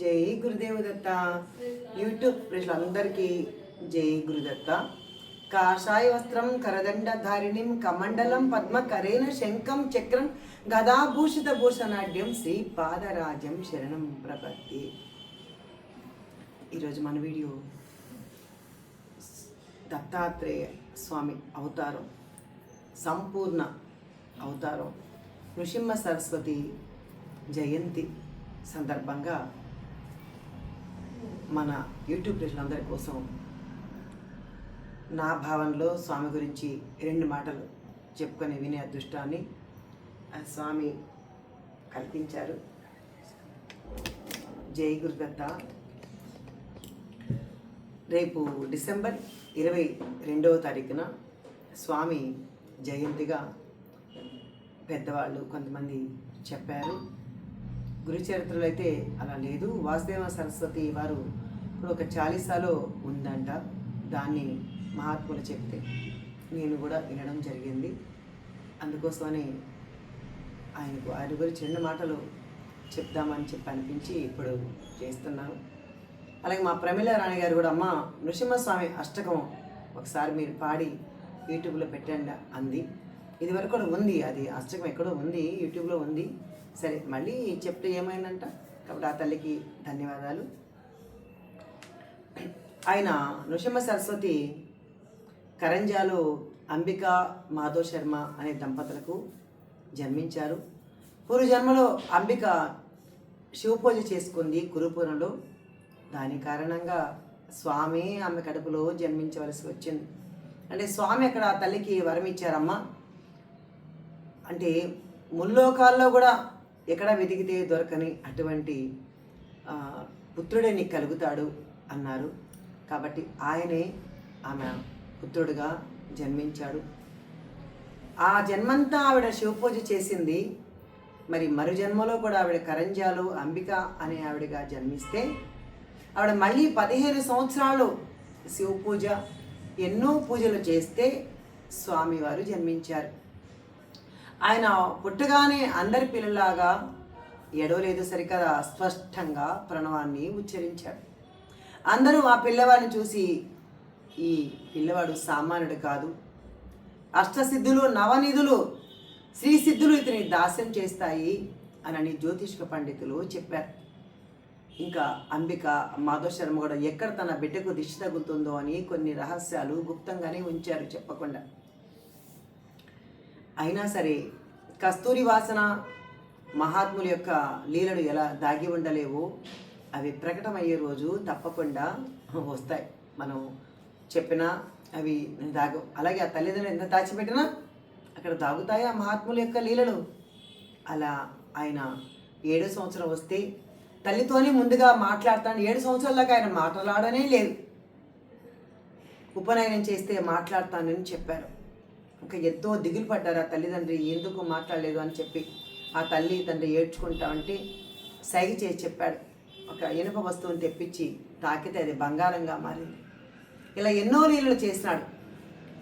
జై గురుదేవ దత్త యూట్యూబ్ ప్రజలందరికీ జై గురుదత్త. కాషాయ వస్త్రం కరదండధారిణిం కమండలం పద్మ కరేణ శంఖం చక్రం గదాభూషిత భూషణాఢ్యం శ్రీ పాదరాజ్యం శరణం ప్రపత్తి ఈరోజు మన వీడియో దత్తాత్రేయ స్వామి అవతారం సంపూర్ణ అవతారం నృసింహ సరస్వతి జయంతి సందర్భంగా మన యూట్యూబ్ ప్రజలందరి కోసం నా భావనలో స్వామి గురించి రెండు మాటలు చెప్పుకొని వినే అదృష్టాన్ని ఆ స్వామి కల్పించారు. జై గురుదత్త. రేపు డిసెంబర్ ఇరవై రెండవ తారీఖున స్వామి జయంతిగా పెద్దవాళ్ళు కొంతమంది చెప్పారు. గురు చరిత్రలో అయితే అలా లేదు. వాసుదేవ సరస్వతి వారు ఇప్పుడు ఒక చాలీసాలో ఉందంట. దాన్ని మహాత్ములు చెప్తే నేను కూడా వినడం జరిగింది. అందుకోసమని ఆయనకు ఆయన గురించి రెండు మాటలు చెప్దామని చెప్పి అనిపించి ఇప్పుడు చేస్తున్నాను అలాగే మా ప్రమిళ రాణి గారు కూడా అమ్మ నృసింహస్వామి అష్టకం ఒకసారి మీరు పాడి యూట్యూబ్లో పెట్టండి అంది. ఇది వరకు కూడా ఉంది అది అష్టకం ఎక్కడో ఉంది యూట్యూబ్లో ఉంది. సరే మళ్ళీ చెప్తే ఏమైందంట? కాబట్టి ఆ తల్లికి ధన్యవాదాలు. ఆయన నృసింహ సరస్వతి కరంజాలో అంబిక మాధవ్ శర్మ అనే దంపతులకు జన్మించారు. పూర్వజన్మలో అంబిక శివపూజ చేసుకుంది కురుపురంలో దాని కారణంగా స్వామి ఆమె కడుపులో జన్మించవలసి వచ్చింది. అంటే స్వామి అక్కడ తల్లికి వరం ఇచ్చారమ్మా అంటే ముల్లోకాల్లో కూడా ఎక్కడ వెతికితే దొరకని అటువంటి పుత్రుడిని పుత్రుడే నీకు కలుగుతాడు అన్నారు. కాబట్టి ఆయనే ఆమె పుత్రుడుగా జన్మించాడు. ఆ జన్మంతా ఆవిడ శివపూజ చేసింది. మరి మరు జన్మలో కూడా ఆవిడ కరంజాలు అంబిక అనే ఆవిడగా జన్మిస్తే ఆవిడ మళ్ళీ పదిహేను సంవత్సరాలు శివ పూజ ఎన్నో పూజలు చేస్తే స్వామివారు జన్మించారు. ఆయన పుట్టగానే అందరి పిల్లలాగా ఎడవలేదు సరికదా స్పష్టంగా ప్రణవాన్ని ఉచ్చరించాడు. అందరూ ఆ పిల్లవాడిని చూసి ఈ పిల్లవాడు సామాన్యుడు కాదు. అష్టసిద్ధులు నవనిధులు శ్రీసిద్ధులు ఇతని దాస్యం చేస్తాయి అనని జ్యోతిష్క పండితులు చెప్పారు. ఇంకా అంబిక మాధవ్ శర్మ కూడా ఎక్కడ తన బిడ్డకు దిష్టి తగులుతుందో అని కొన్ని రహస్యాలు గుప్తంగానే ఉంచారు చెప్పకుండా. అయినా సరే కస్తూరి వాసన మహాత్ముల యొక్క లీలలు ఎలా దాగి ఉండలేవో అవి ప్రకటమయ్యే రోజు తప్పకుండా వస్తాయి. మనం చెప్పినా అవి దాగు అలాగే ఆ తల్లిదండ్రులు ఎంత దాచిపెట్టినా అక్కడ దాగుతాయి ఆ మహాత్ముల యొక్క లీలలు? అలా ఆయన ఏడో సంవత్సరం వస్తే తల్లితోనే ముందుగా మాట్లాడతాను. ఏడు సంవత్సరాల దాకా ఆయన మాట్లాడనే లేదు. ఉపనయనం చేస్తే మాట్లాడతానని చెప్పారు. ఇంకా ఎంతో దిగులు పడ్డారు ఆ తల్లిదండ్రి ఎందుకు మాట్లాడలేదు? అని చెప్పి ఆ తల్లి తండ్రి ఏడ్చుకుంటా ఉంటే సైగ చేసి చెప్పాడు. ఒక ఇనుప వస్తువుని తెప్పించి తాకితే అది బంగారంగా మారింది. ఇలా ఎన్నో నీళ్ళు చేసినాడు.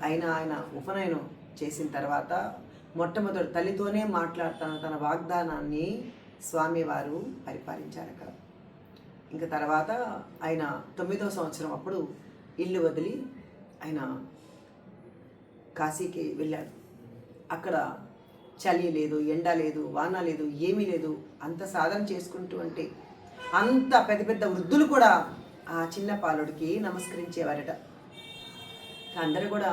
అయినా ఆయన ఉపనయనం చేసిన తర్వాత మొట్టమొదటి తల్లితోనే మాట్లాడుతాను తన వాగ్దానాన్ని స్వామివారు పరిపాలించారు అక్కడ. ఇంకా తర్వాత ఆయన తొమ్మిదో సంవత్సరం అప్పుడు ఇల్లు వదిలి ఆయన కాశీకి వెళ్ళాడు. అక్కడ చలి లేదు ఎండ లేదు వాన లేదు ఏమీ లేదు. అంత సాధన చేసుకుంటూ అంటే అంత పెద్ద పెద్ద వృద్ధులు కూడా ఆ చిన్న పాలుడికి నమస్కరించేవారట. అందరూ కూడా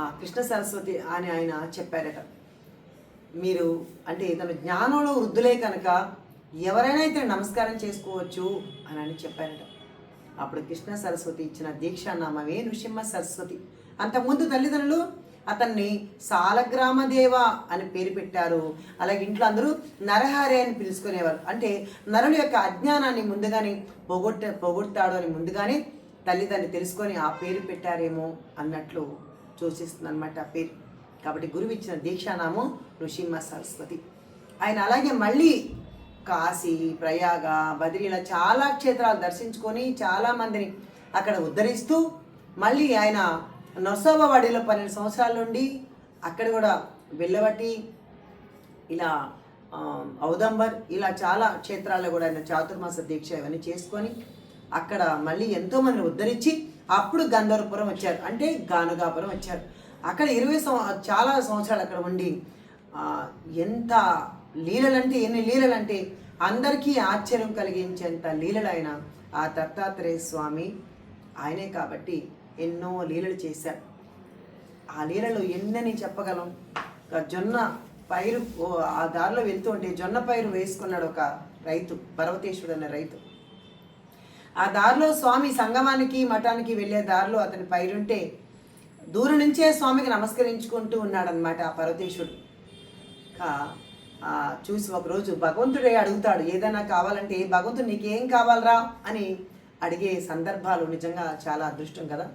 ఆ కృష్ణ సరస్వతి అని ఆయన చెప్పారట. మీరు అంటే తన జ్ఞానంలో వృద్ధులే కనుక ఎవరైనా ఇతను నమస్కారం చేసుకోవచ్చు అని అని చెప్పారట. అప్పుడు కృష్ణ సరస్వతి ఇచ్చిన దీక్షా నామమే నృసింహ సరస్వతి. అంతకుముందు తల్లిదండ్రులు అతన్ని సాలగ్రామదేవ అని పేరు పెట్టారు. అలాగే ఇంట్లో అందరూ నరహరి అని పిలుచుకునేవారు. అంటే నరుని యొక్క అజ్ఞానాన్ని ముందుగానే పొగొట్ట పొగొడతాడు అని ముందుగానే తల్లిదండ్రులు తెలుసుకొని ఆ పేరు పెట్టారేమో అన్నట్లు సూచిస్తుంది అనమాట ఆ పేరు. కాబట్టి గురువు ఇచ్చిన దీక్షానామం నృసింహ సరస్వతి. ఆయన అలాగే మళ్ళీ కాశీ ప్రయాగ బద్రి ఇలా చాలా క్షేత్రాలు దర్శించుకొని చాలా మందిని అక్కడ ఉద్ధరిస్తూ మళ్ళీ ఆయన నొసోబవాడిలో పన్నెండు సంవత్సరాల నుండి అక్కడ కూడా వెళ్ళబట్టి ఇలా ఔదంబర్ ఇలా చాలా క్షేత్రాల్లో కూడా ఆయన చాతుర్మాస దీక్ష ఇవన్నీ చేసుకొని అక్కడ మళ్ళీ ఎంతో మందిని ఉద్ధరించి అప్పుడు గంధర్వపురం వచ్చారు. అంటే గానుగాపురం వచ్చారు. అక్కడ ఇరవై సంవ చాలా సంవత్సరాలు అక్కడ ఉండి ఎంత లీలలంటే ఎన్ని లీలలంటే అందరికీ ఆశ్చర్యం కలిగించేంత లీలలు ఆయన ఆ దత్తాత్రేయ స్వామి ఆయనే కాబట్టి ఎన్నో లీలలు చేశారు. ఆ లీలలో ఎన్నని చెప్పగలం? ఒక జొన్న పైరు ఓ ఆ దారిలో వెళ్తూ ఉంటే జొన్న పైరు వేసుకున్నాడు ఒక రైతు పర్వతేశ్వరుడు అనే రైతు. ఆ దారిలో స్వామి సంగమానికి మఠానికి వెళ్ళే దారిలో అతని పైరుంటే దూరం నుంచే స్వామికి నమస్కరించుకుంటూ ఉన్నాడనమాట ఆ పర్వతేశ్వరుడు. కా చూసి ఒకరోజు భగవంతుడే అడుగుతాడు ఏదైనా కావాలంటే భగవంతుడు నీకేం కావాలరా? అని అడిగే సందర్భాలు నిజంగా చాలా అదృష్టం కదా.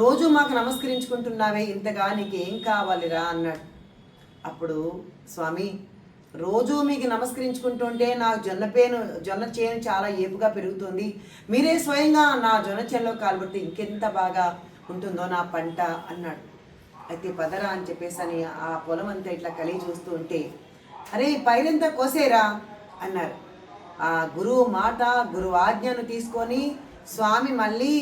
రోజు మాకు నమస్కరించుకుంటున్నావే ఇంతగా నీకు ఏం కావాలిరా అన్నాడు. అప్పుడు స్వామి రోజు మీకు నమస్కరించుకుంటుంటే నా జొన్న పేను జొన్న చేను చాలా ఏపుగా పెరుగుతుంది. మీరే స్వయంగా నా జొన్న చేనులో కాలుబడితే ఇంకెంత బాగా ఉంటుందో నా పంట అన్నాడు. అయితే పదరా అని చెప్పేసి అని ఆ పొలం అంతా ఇట్లా కలిగి చూస్తూ ఉంటే అరే పైరంతా కోసేరా అన్నారు. ఆ గురువు మాట గురువు ఆజ్ఞను తీసుకొని స్వామి మళ్ళీ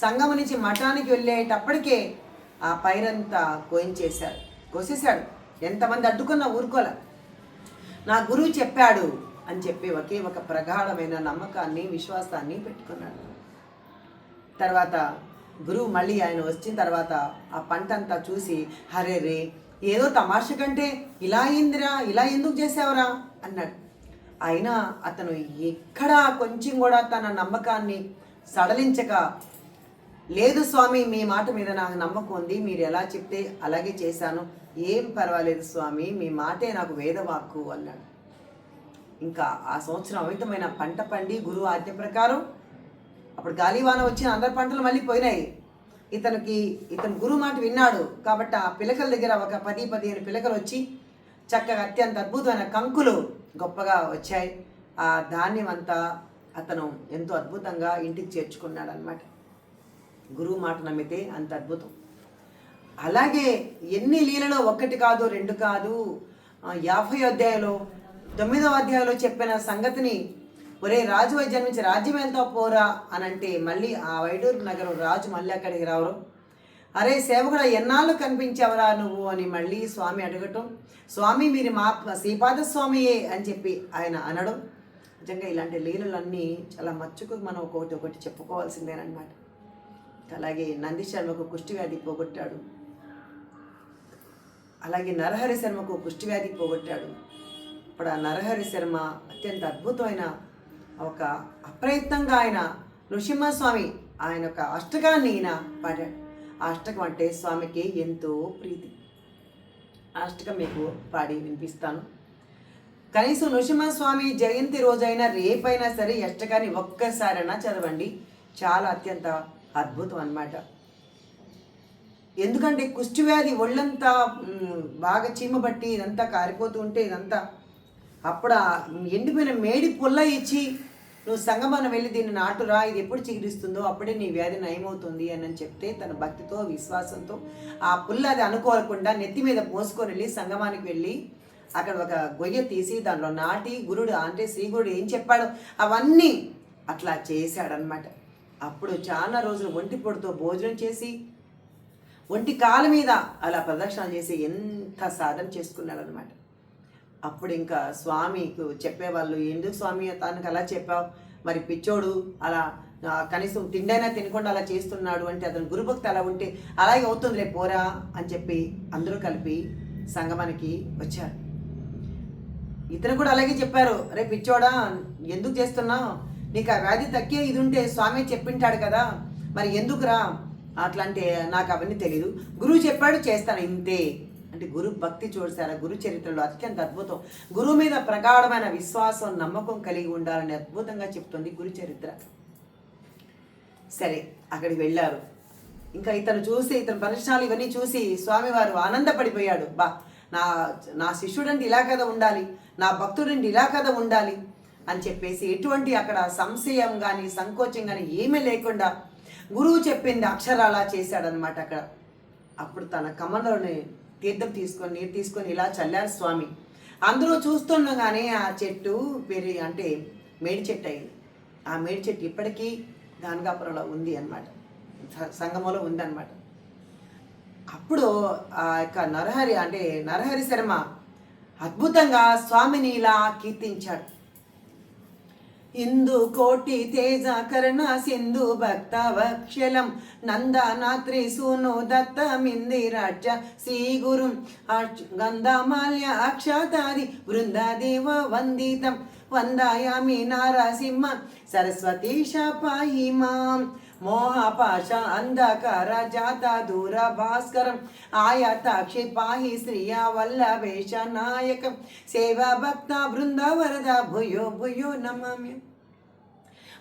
సంఘం నుంచి మఠానికి వెళ్ళేటప్పటికే ఆ పైరంతా కోయించేశాడు కోసేశాడు. ఎంతమంది అడ్డుకున్నా ఊరుకోల. నా గురువు చెప్పాడు అని చెప్పి ఒకే ఒక ప్రగాఢమైన నమ్మకాన్ని విశ్వాసాన్ని పెట్టుకున్నాడు. తర్వాత గురువు మళ్ళీ ఆయన వచ్చిన తర్వాత ఆ పంట అంతా చూసి హరే రే ఏదో తమాష కంటే ఇలా అయిందిరా ఇలా ఎందుకు చేసావురా? అన్నాడు. అయినా అతను ఎక్కడా కొంచెం కూడా తన నమ్మకాన్ని సడలించక లేదు స్వామి మీ మాట మీద నాకు నమ్మకం ఉంది. మీరు ఎలా చెప్తే అలాగే చేశాను. ఏం పర్వాలేదు స్వామి మీ మాటే నాకు వేదవాక్కు అన్నాడు. ఇంకా ఆ సంవత్సరం అమితమైన పంట పండి గురువు ఆజ్ఞ ప్రకారం అప్పుడు గాలివాన వచ్చిన అందరి పంటలు మళ్ళీ పోయినాయి. ఇతనికి ఇతను గురువు మాట విన్నాడు. కాబట్టి ఆ పిలకల దగ్గర ఒక పది పదిహేను పిలకలు వచ్చి చక్కగా అత్యంత అద్భుతమైన కంకులు గొప్పగా వచ్చాయి. ఆ ధాన్యం అంతా అతను ఎంతో అద్భుతంగా ఇంటికి చేర్చుకున్నాడు అనమాట గురువు మాట నమ్మితే అంత అద్భుతం. అలాగే ఎన్ని లీలలో ఒక్కటి కాదు రెండు కాదు యాభై అధ్యాయంలో తొమ్మిదవ అధ్యాయంలో చెప్పిన సంగతిని ఒరే రాజు వై జన్మించి రాజ్యం వెళ్తావు పోరా అని అంటే మళ్ళీ ఆ వైడూరు నగరం రాజు మళ్ళీ అక్కడికి రావడం. అరే సేవకుడు ఎన్నాళ్ళు కనిపించావరా నువ్వు అని మళ్ళీ స్వామి అడగటం. స్వామి మీరు మా శ్రీపాద స్వామియే అని చెప్పి ఆయన అనడం. నిజంగా ఇలాంటి లీలలన్నీ చాలా మచ్చుకు మనం ఒకటి ఒకటి చెప్పుకోవాల్సిందేనమాట అలాగే నంది శర్మకు కుష్టివ్యాధి పోగొట్టాడు. అలాగే నరహరి శర్మకు కుష్టివ్యాధి పోగొట్టాడు. ఇప్పుడు ఆ నరహరి శర్మ అత్యంత అద్భుతమైన ఒక అప్రయత్నంగా ఆయన నృసింహస్వామి ఆయన ఒక అష్టకాన్ని ఈయన పాడాడు. ఆ అష్టకం అంటే స్వామికి ఎంతో ప్రీతి. ఆ అష్టకం మీకు పాడి వినిపిస్తాను. కనీసం నృసింహస్వామి జయంతి రోజైనా రేపైనా సరే అష్టకాన్ని ఒక్కసారైనా చదవండి. చాలా అత్యంత అద్భుతం అనమాట ఎందుకంటే కుష్టి వ్యాధి ఒళ్ళంతా బాగా చీమబట్టి ఇదంతా కారిపోతూ ఉంటే ఇదంతా అప్పుడు ఎండిపోయిన మేడి పుల్ల ఇచ్చి నువ్వు సంగమానం వెళ్ళి దీన్ని నాటురా ఇది ఎప్పుడు చిగురిస్తుందో అప్పుడే నీ వ్యాధి నయమవుతుంది అని అని చెప్తే తన భక్తితో విశ్వాసంతో ఆ పుల్ల అది అనుకోకుండా నెత్తి మీద పోసుకొని వెళ్ళి సంగమానికి వెళ్ళి అక్కడ ఒక గొయ్య తీసి దానిలో నాటి గురుడు అంటే శ్రీగురుడు ఏం చెప్పాడో అవన్నీ అట్లా చేశాడనమాట అప్పుడు చాలా రోజులు ఒంటి పొడితో భోజనం చేసి ఒంటి కాలు మీద అలా ప్రదక్షిణ చేసి ఎంత సాధన చేసుకున్నాడు అనమాట అప్పుడు ఇంకా స్వామికి చెప్పేవాళ్ళు ఎందుకు స్వామి తనకు అలా చెప్పావు? మరి పిచ్చోడు అలా కనీసం తిండైనా తినకుండా అలా చేస్తున్నాడు అంటే అతను గురుభక్తి అలా ఉంటే అలాగే అవుతుంది పోరా అని చెప్పి అందరూ కలిపి సంగమానికి వచ్చారు. ఇతను కూడా అలాగే చెప్పారు రే పిచ్చోడా ఎందుకు చేస్తున్నావు? నీకు ఆ వ్యాధి తగ్గే ఇది ఉంటే స్వామి చెప్పింటాడు కదా మరి ఎందుకురా అట్లా అంటే నాకు అవన్నీ తెలియదు గురువు చెప్పాడు చేస్తాను ఇంతే. అంటే గురు భక్తి చూసారా గురు చరిత్రలో అత్యంత అద్భుతం. గురువు మీద ప్రగాఢమైన విశ్వాసం నమ్మకం కలిగి ఉండాలని అద్భుతంగా చెప్తుంది గురు చరిత్ర. సరే అక్కడికి వెళ్ళారు. ఇంకా ఇతను చూసి ఇతని ప్రశ్నలు ఇవన్నీ చూసి స్వామివారు ఆనందపడిపోయాడు. బా నా నా శిష్యుడంటే ఇలా కదా ఉండాలి నా భక్తుడంటే ఇలా కదా ఉండాలి. అని చెప్పేసి ఎటువంటి అక్కడ సంశయం కానీ సంకోచం కానీ ఏమీ లేకుండా గురువు చెప్పింది అక్షరాలా చేశాడనమాట అక్కడ. అప్పుడు తన కమలంలోని తీర్థం తీసుకొని నీరు తీసుకొని ఇలా చల్లారు స్వామి. అందరూ చూస్తుండగానే ఆ చెట్టు పెరి అంటే మేడి చెట్టు అయింది. ఆ మేడి చెట్టు ఇప్పటికీ గానగాపురంలో ఉంది అనమాట సంగమంలో ఉందన్నమాట. అప్పుడు ఆ యొక్క నరహరి అంటే నరహరి శర్మ అద్భుతంగా స్వామిని ఇలా కీర్తించాడు. ఇందు కోటి తేజ కర్ణ సింధు భక్త వక్షలం నందనాత్రి సూను దత్త మిందిరాజ శ్రీ గురు గంధమాల్య అక్షతాది బృందదేవ వందితం. వందాయామి నారసింహ సరస్వతీశ పాహి మాం. మోహపాశ అంధకార జాత దూర భాస్కరం. ఆయతాక్షి పాహి శ్రియ వల్లభేష నాయకం. సేవా భక్త బృంద వరద భూయో భూయో నమామ్యం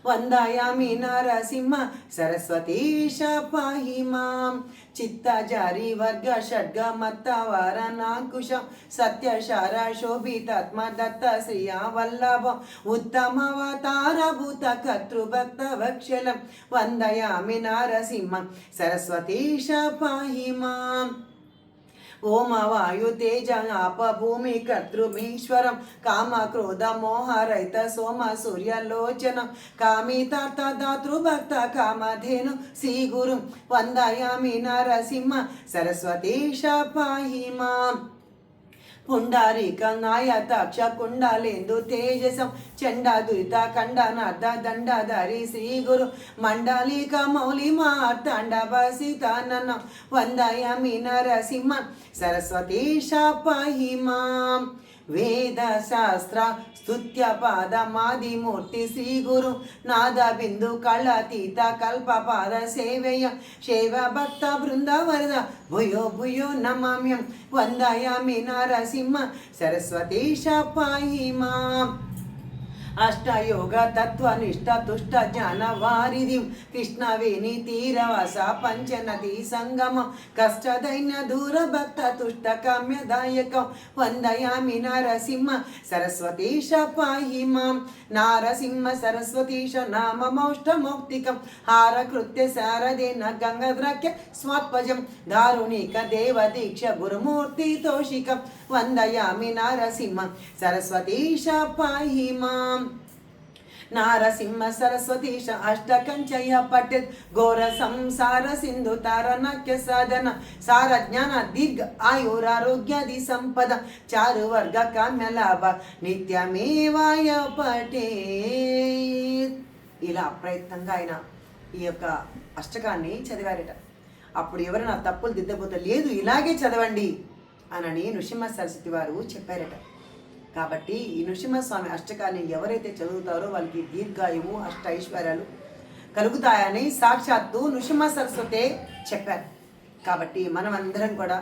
వందాయామి నరసింహ సరస్వతీశ పాహి మాం చిత్తజారి వర్గ షడ్గ మత్త వర సత్య శార శోభితాత్మ దత్త శ్రియా వల్లభ. ఉత్తమవతార భూత కర్తృభక్త వక్షలం. వందయామి నరసింహ సరస్వతీశ పాహి మాం ఓం వాయు తేజ ఆప భూమి కర్తృమీశ్వరం కామ క్రోధ మోహ రహిత సోమ సూర్యలోచనం కామితార్థ దాతృభక్త కామధేను శ్రీ గురు వందయామి నరసింహ సరస్వతీ పాహి మాం పుండారీకంగాయతాక్ష కుండాలేందు తేజసం చండా దురిత ఖండనార్థ దండధారి శ్రీ గురు మండలిక మౌలి మార్తాండ సీతానన వందయమి నరసింహ సరస్వతీశ పాహి మాం వేద శాస్త్ర స్తుత్య పాద మాదిమూర్తి శ్రీ గురు నాద బిందు కళాతీత కల్ప పాద సేవయ శైవ భక్త బృంద భుయో భుయో నమామ్యం వందయామి నరసింహ సరస్వతీశ పాహి మాం. అష్టయోగ తత్వ నిష్ట తుష్ట జ్ఞాన వారిది కృష్ణవేణి తీరవస పంచనది సంగమ. కష్టదైన దూర భక్త తుష్ట కామ్యదాయకం. వందయామి నరసింహ సరస్వతీశ పాహి మాం నారసింహ సరస్వతీశ నామమౌష్టమౌక్తికం. హార కృత్య శారదేన గంగద్రాఖ్య స్వాత్పజం. దారుణిక దేవ దీక్ష గురుమూర్తి తోషికం. వందయామి నరసింహ సరస్వతీశ పాహి మాం. నారసింహ సరస్వతీశ అష్టకంచయ పఠిత్ ఘోర సంసార సింధు తారనాక్య సాధన. సార జ్ఞాన దిగ్ ఆయురారోగ్యాది సంపద. చారు వర్గ కామ్య లాభ నిత్యమేవాయ పటే ఇలా అప్రయత్నంగా ఆయన ఈ యొక్క అష్టకాన్ని చదివారట. అప్పుడు ఎవరైనా తప్పులు దిద్దబోతే లేదు ఇలాగే చదవండి. అనని నృసింహ సరస్వతి వారు చెప్పారట. కాబట్టి ఈ నృసింహస్వామి అష్టకాన్ని ఎవరైతే చదువుతారో వాళ్ళకి దీర్ఘాయువు అష్ట ఐశ్వర్యాలు కలుగుతాయని సాక్షాత్తు నృసింహ సరస్వతే చెప్పారు. కాబట్టి మనం అందరం కూడా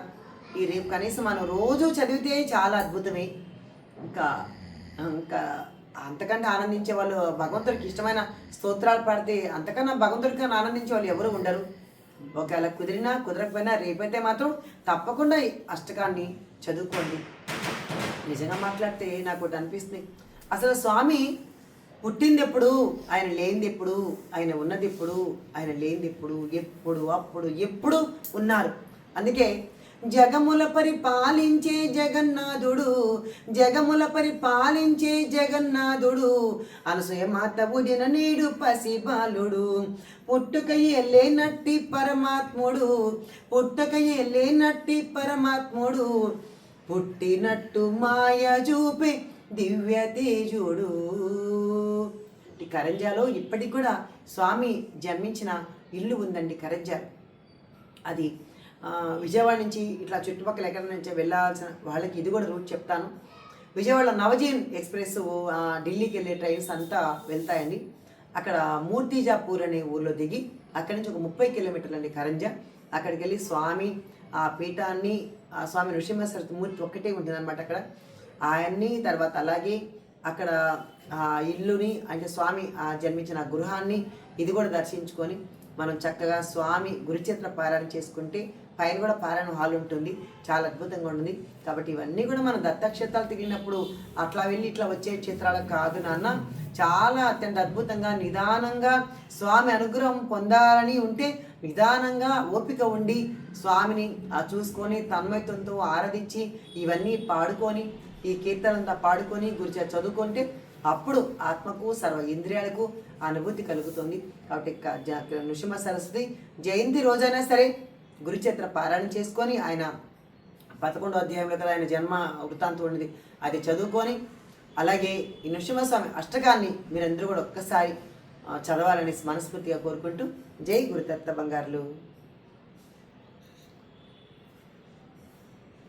ఈ రేపు కనీసం మనం రోజు చదివితే చాలా అద్భుతమే. ఇంకా ఇంకా అంతకంటే ఆనందించే వాళ్ళు భగవంతుడికి ఇష్టమైన స్తోత్రాలు పాడితే అంతకన్నా భగవంతుడికి ఆనందించే వాళ్ళు ఎవరు ఉండరు. ఒకవేళ కుదిరినా కుదరకపోయినా రేపైతే మాత్రం తప్పకుండా అష్టకాన్ని చదువుకోండి. నిజంగా మాట్లాడితే నాకు ఒకటి అనిపిస్తుంది. అసలు స్వామి పుట్టింది ఎప్పుడు ఆయన లేనిది ఎప్పుడు ఆయన ఉన్నది ఎప్పుడు ఆయన లేనిది ఎప్పుడు ఎప్పుడు అప్పుడు ఎప్పుడు ఉన్నారు. అందుకే జగముల పరిపాలించే జగన్నాథుడు జగముల పరిపాలించే జగన్నాథుడు అనసూయ మాత ఉడిన నేడు పసిబాలుడు పుట్టుక ఎల్లేనట్టి పరమాత్ముడు పుట్టుక ఎల్లేనట్టి పరమాత్ముడు పుట్టినట్టు మాయ చూపే దివ్య తేజుడు. ఈ కరంజాలో ఇప్పటికి కూడా స్వామి జన్మించిన ఇల్లు ఉందండి కరంజా. అది విజయవాడ నుంచి ఇట్లా చుట్టుపక్కల ఎక్కడ నుంచి వెళ్ళాల్సిన వాళ్ళకి ఇది కూడా రూట్ చెప్తాను. విజయవాడ నవజీన్ ఎక్స్ప్రెస్ ఢిల్లీకి వెళ్ళే ట్రైన్స్ అంతా వెళ్తాయండి. అక్కడ మూర్తిజాపూర్ అనే ఊర్లో దిగి అక్కడి నుంచి ఒక ముప్పై కిలోమీటర్లు అండి కరంజా. అక్కడికి వెళ్ళి స్వామి ఆ పీఠాన్ని ఆ స్వామి నృసింహ మూర్తి ఒక్కటే ఉంటుందన్నమాట అక్కడ. ఆయన్ని తర్వాత అలాగే అక్కడ ఆ ఇల్లుని అంటే స్వామి ఆ జన్మించిన గృహాన్ని ఇది కూడా దర్శించుకొని మనం చక్కగా స్వామి గురుచిత్ర పారాయణ చేసుకుంటే పైన కూడా పారాయణ హాల్ ఉంటుంది. చాలా అద్భుతంగా ఉంటుంది. కాబట్టి ఇవన్నీ కూడా మనం దత్తక్షేత్రాలు తిరిగినప్పుడు అట్లా వెళ్ళి ఇట్లా వచ్చే క్షేత్రాలు కాదు నాన్న. చాలా అత్యంత అద్భుతంగా నిదానంగా స్వామి అనుగ్రహం పొందాలని ఉంటే నిదానంగా ఓపిక ఉండి స్వామిని ఆ చూసుకొని తన్మయత్వంతో ఆరాధించి ఇవన్నీ పాడుకొని ఈ కీర్తనంతా పాడుకొని గురిచే చదువుకుంటే అప్పుడు ఆత్మకు సర్వ ఇంద్రియాలకు అనుభూతి కలుగుతుంది. కాబట్టి క- జ- నృసింహ సరస్వతి జయంతి రోజైనా సరే గురుచరిత్ర పారాయణ చేసుకొని ఆయన పదకొండో అధ్యాయంలో కదా ఆయన జన్మ వృత్తాంతం ఉన్నది అది చదువుకొని అలాగే ఈ నృసింహస్వామి అష్టకాన్ని మీరందరూ కూడా ఒక్కసారి చదవాలని మనస్ఫూర్తిగా కోరుకుంటూ జై గురుదత్త బంగారులు.